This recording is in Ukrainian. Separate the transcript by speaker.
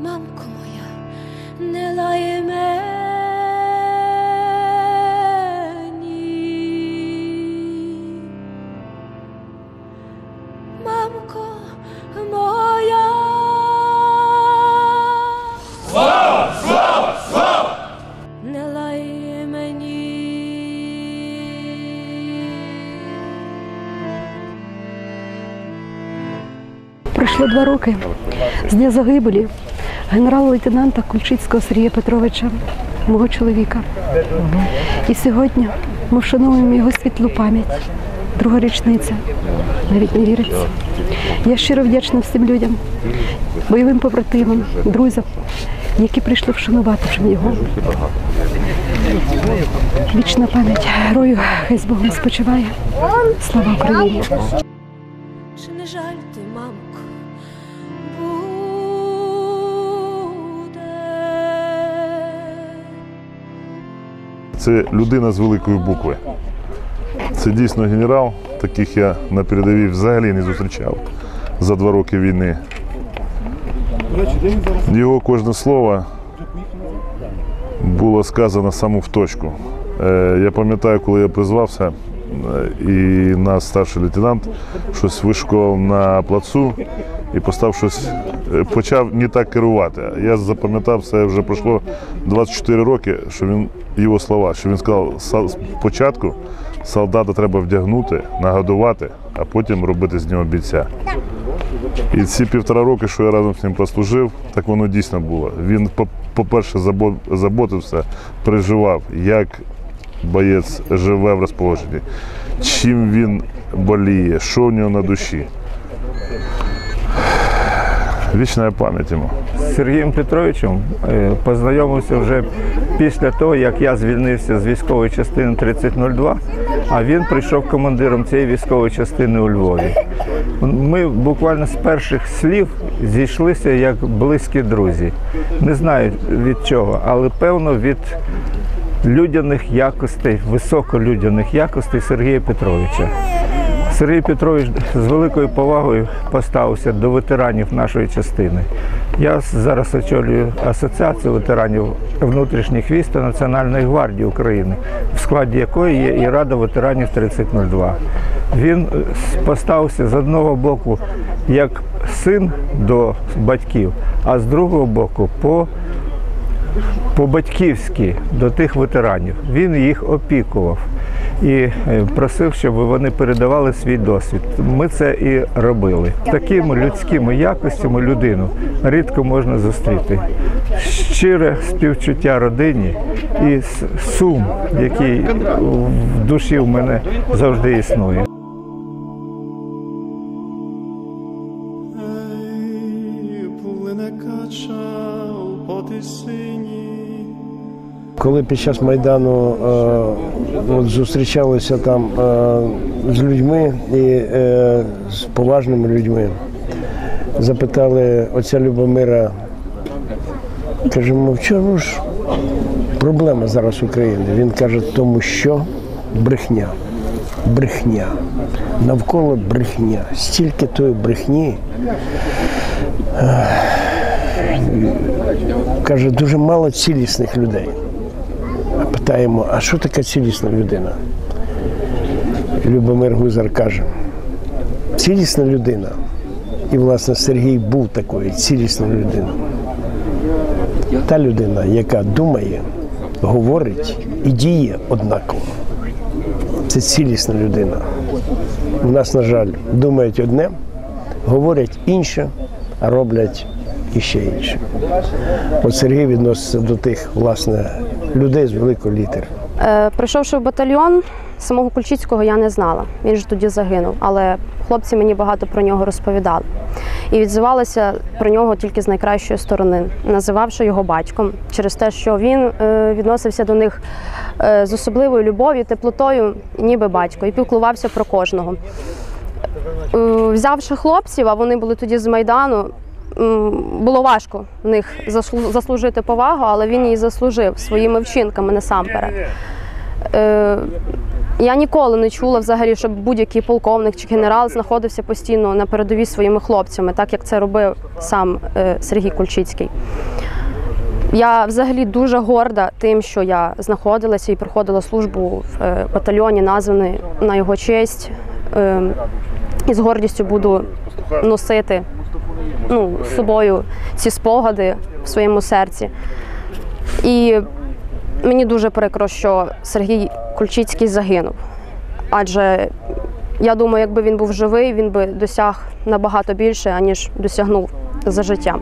Speaker 1: Мамко моя, не лає мені. Мамко моя. Не лає мені.
Speaker 2: Пройшло два роки з дня загибелі генерал-лейтенанта Кульчицького Сергія Петровича, мого чоловіка. І сьогодні ми вшановуємо його світлу пам'ять. Друга річниця. Навіть не віриться. Я щиро вдячна всім людям, бойовим побратимам, друзям, які прийшли вшанувати вже його. Вічна пам'ять герою, хай з Богом спочиває. Слава Україні!
Speaker 3: Це людина з великої букви. Це дійсно генерал, таких я на передовій взагалі не зустрічав за два роки війни. Його кожне слово було сказано саме в точку. Е, Я пам'ятаю, коли я призвався, е, і нас старший лейтенант щось вишукував на плацу і постав щось, е, почав не так керувати. Я запам'ятав, це вже пройшло 24 роки, що він його слова, що він сказав, «Са- спочатку солдата треба вдягнути, нагодувати, а потім робити з нього бійця. І ці півтора роки, що я разом з ним послужив, так воно дійсно було. Він, по- по-перше, забо- заботився, переживав, як боєць живе в розположенні, чим він боліє, що в нього на душі. Вічна пам'ять йому.
Speaker 4: З Сергієм Петровичем е, познайомився вже після того, як я звільнився з військової частини 3002, а він прийшов командиром цієї військової частини у Львові. Ми буквально з перших слів зійшлися як близькі друзі. Не знаю від чого, але певно від людяних якостей, високолюдяних якостей Сергія Петровича. Сергій Петрович з великою повагою поставився до ветеранів нашої частини. Я зараз очолюю асоціацію ветеранів внутрішніх військ та Національної гвардії України, в складі якої є і Рада ветеранів 3002. Він е, поставився з одного боку як син до батьків, а з другого боку по по-батьківськи до тих ветеранів. Він їх опікував і е, просив, щоб вони передавали свій досвід. Ми це і робили. Такими людськими якостями людину рідко можна зустріти. Щире співчуття родині і сум, який в душі в мене завжди існує.
Speaker 5: Ей, плине кача по тисині.
Speaker 6: Коли під час Майдану е, от зустрічалися там е, з людьми і е, з поважними людьми, запитали отця Любомира, кажемо, в чому ж проблема зараз України? Він каже, тому що брехня. Брехня. Навколо брехня. Стільки тої брехні. Каже, дуже мало цілісних людей. Питаємо, а що таке цілісна людина? Любомир Гузар каже, цілісна людина. І, власне, Сергій був такою цілісною людиною. Та людина, яка думає, говорить і діє однаково. Це цілісна людина. У нас, на жаль, думають одне, говорять інше, а роблять іще інше. От Сергій відноситься до тих, власне, людей з великої літери.
Speaker 7: Е, Прийшовши в батальйон, самого Кульчицького я не знала. Він ж тоді загинув, але хлопці мені багато про нього розповідали. І відзивалися про нього тільки з найкращої сторони, називавши його батьком через те, що він е, відносився до них е, з особливою любов'ю, теплотою, ніби батько, і піклувався про кожного. Взявши хлопців, а вони були тоді з Майдану, було важко в них заслужити повагу, але він її заслужив своїми вчинками насамперед. Е, Я ніколи не чула взагалі, щоб будь-який полковник чи генерал знаходився постійно на передовій своїми хлопцями, так як це робив сам е, Сергій Кульчицький. Я взагалі дуже горда тим, що я знаходилася і проходила службу в е, батальйоні, названий на його честь. Е, І з гордістю буду носити ну, з собою ці спогади в своєму серці. І мені дуже прикро, що Сергій Кульчицький загинув. Адже я думаю, якби він був живий, він би досяг набагато більше, аніж досягнув за життя.